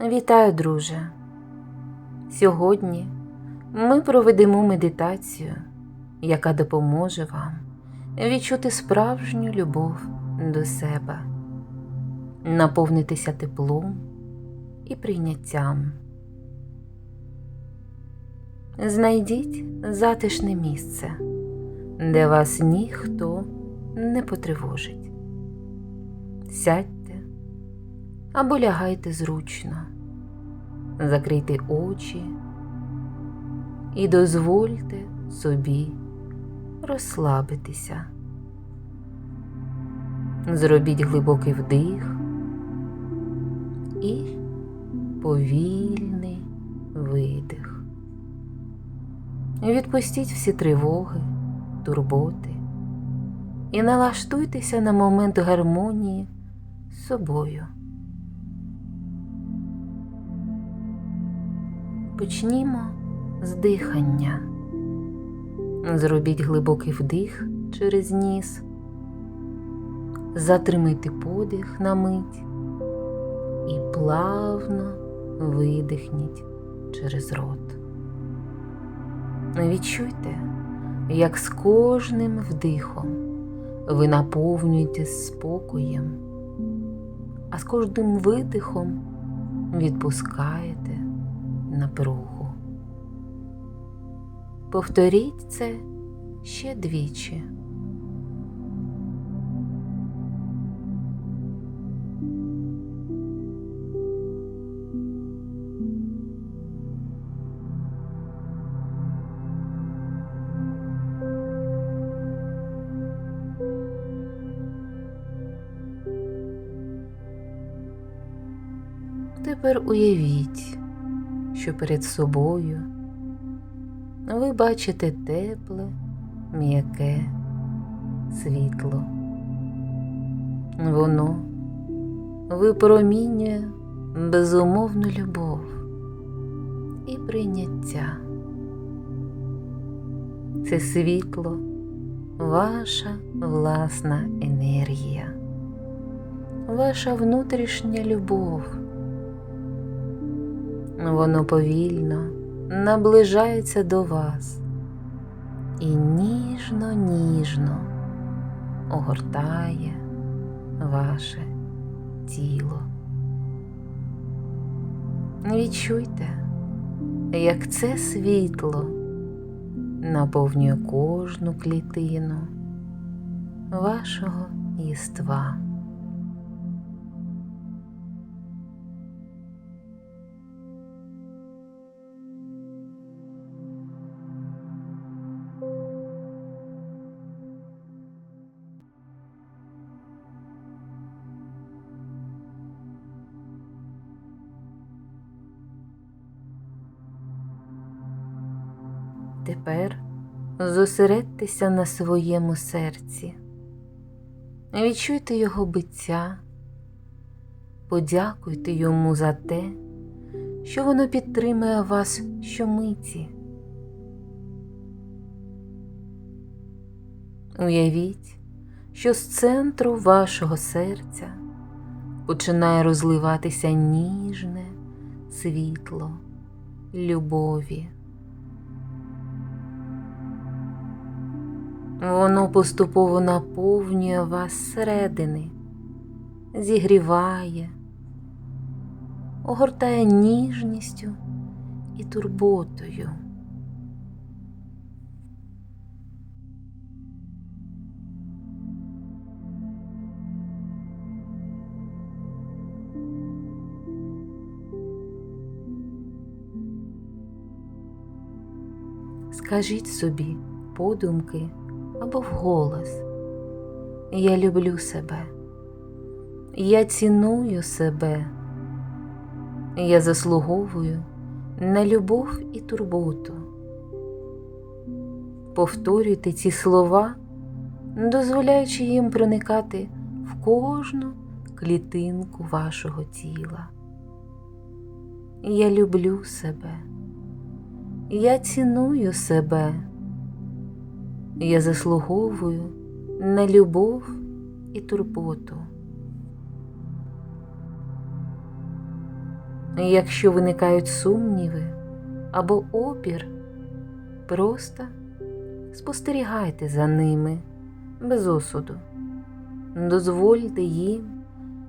Вітаю, друже! Сьогодні ми проведемо медитацію, яка допоможе вам відчути справжню любов до себе, наповнитися теплом і прийняттям. Знайдіть затишне місце, де вас ніхто не потривожить. Сядьте або лягайте зручно, закрийте очі і дозвольте собі розслабитися. Зробіть глибокий вдих і повільний видих. Відпустіть всі тривоги, турботи і налаштуйтеся на момент гармонії з собою. Почнімо з дихання. Зробіть глибокий вдих через ніс, затримайте подих на мить і плавно видихніть через рот. Відчуйте, як з кожним вдихом ви наповнюєтесь спокоєм, а з кожним видихом відпускаєте напругу. Повторіть це ще двічі. Тепер уявіть, що перед собою ви бачите тепле, м'яке світло. Воно випромінює безумовну любов і прийняття. Це світло, ваша власна енергія, ваша внутрішня любов. Воно повільно наближається до вас і ніжно-ніжно огортає ваше тіло. Відчуйте, як це світло наповнює кожну клітину вашого єства. Тепер зосередьтеся на своєму серці, відчуйте його биття, подякуйте йому за те, що воно підтримує вас щомиті. Уявіть, що з центру вашого серця починає розливатися ніжне світло любові. Воно поступово наповнює вас зсередини, зігріває, огортає ніжністю і турботою. Скажіть собі подумки або вголос. Я люблю себе, я ціную себе, я заслуговую на любов і турботу. Повторюйте ці слова, дозволяючи їм проникати в кожну клітинку вашого тіла. Я люблю себе, я ціную себе. Я заслуговую на любов і турботу. Якщо виникають сумніви або опір, просто спостерігайте за ними без осуду, дозвольте їм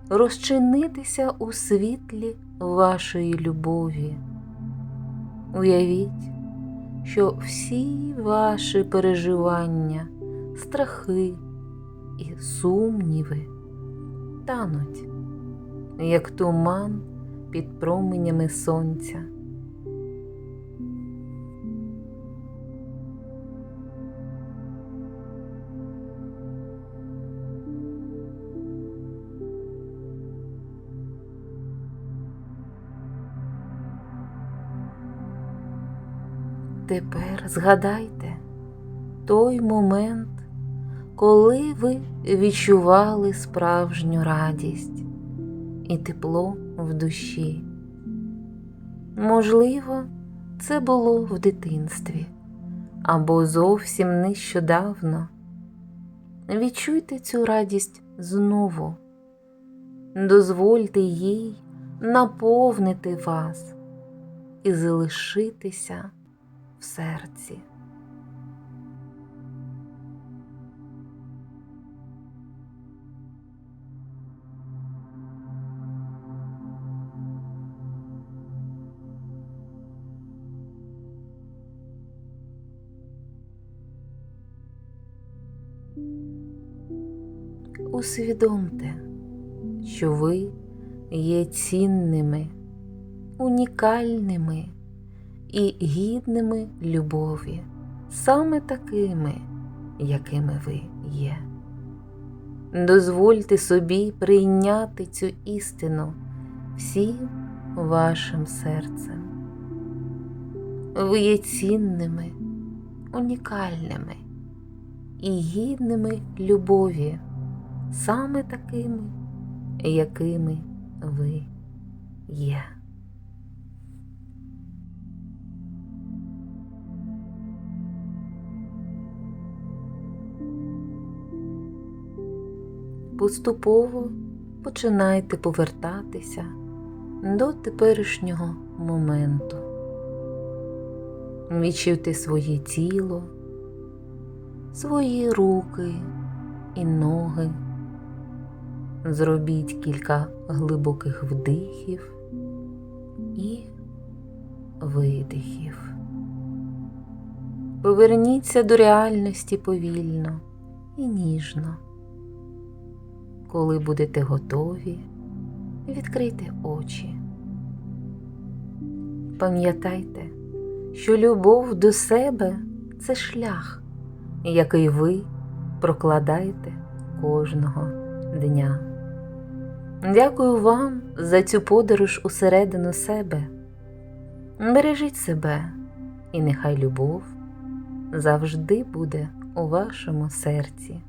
розчинитися у світлі вашої любові. Уявіть, що всі ваші переживання, страхи і сумніви тануть, як туман під променями сонця. Тепер згадайте той момент, коли ви відчували справжню радість і тепло в душі. Можливо, це було в дитинстві або зовсім нещодавно. Відчуйте цю радість знову, дозвольте їй наповнити вас і залишитися серці. Усвідомте, що ви є цінними, унікальними і гідними любові, саме такими, якими ви є. Дозвольте собі прийняти цю істину всім вашим серцем. Ви є цінними, унікальними і гідними любові, саме такими, якими ви є. Поступово починайте повертатися до теперішнього моменту. Відчуйте своє тіло, свої руки і ноги. Зробіть кілька глибоких вдихів і видихів. Поверніться до реальності повільно і ніжно. Коли будете готові, відкрийте очі. Пам'ятайте, що любов до себе це шлях, який ви прокладаєте кожного дня. Дякую вам за цю подорож усередину себе. Бережіть себе, і нехай любов завжди буде у вашому серці.